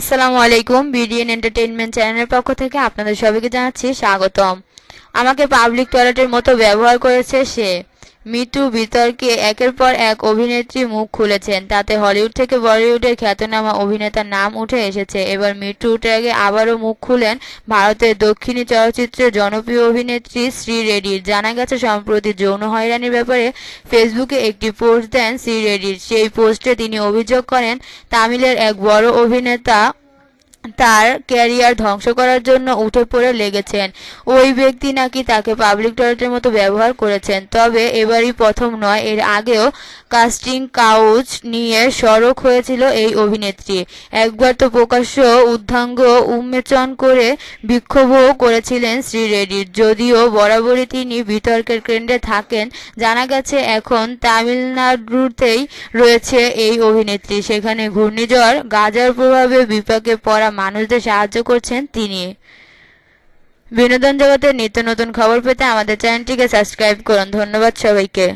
আসসালামু আলাইকুম, BDN entertainment চ্যানেলের পক্ষ থেকে আপনাদের সবাইকে জানাচ্ছি স্বাগতম। আমাকে পাবলিক টয়লেটের মতো ব্যবহার করেছে সে। মিটু বিতর্কে একের পর এক অভিনেত্রী মুখ খুলেছেন। তাতে হলিউড থেকে বলিউডের খ্যাতনামা অভিনেতার নাম উঠে এসেছে। এবার মিটু ট্যাগে আবারও মুখ খুলেন ভারতের দক্ষিণী চলচ্চিত্রের জনপ্রিয় অভিনেত্রী শ্রী রেড্ডির। জানা গেছে, সম্প্রতি যৌন হয়রানির ব্যাপারে ফেসবুকে একটি পোস্ট দেন শ্রী রেড্ডির। সেই পোস্টে তিনি অভিযোগ করেন, তামিলের এক বড় অভিনেতা তার ক্যারিয়ার ধ্বংস করার জন্য উঠে পড়ে লেগেছেন। ওই ব্যক্তি নাকি তাকে পাবলিক টয়লেটের মতো ব্যবহার করেছেন। তবে এবারই প্রথম নয়, এর আগেও কাস্টিং কাউচ নিয়ে সড়ক হয়েছিল এই অভিনেত্রী। একবার তো প্রকাশ্য উদ্ধাঙ্গ উন্মোচন করে বিক্ষোভও করেছিলেন শ্রী রেড্ডির। যদিও বরাবরই তিনি বিতর্কের কেন্দ্রে থাকেন, জানা গেছে এখন তামিলনাড়ুতেই রয়েছে এই অভিনেত্রী। সেখানে ঘূর্ণিঝড়, গাজার প্রভাবে বিপাকে পড়া মানুষদের সাহায্য করছেন তিনি। বিনোদন জগতের নিত্য নতুন খবর পেতে আমাদের চ্যানেলটিকে সাবস্ক্রাইব করুন। ধন্যবাদ সবাইকে।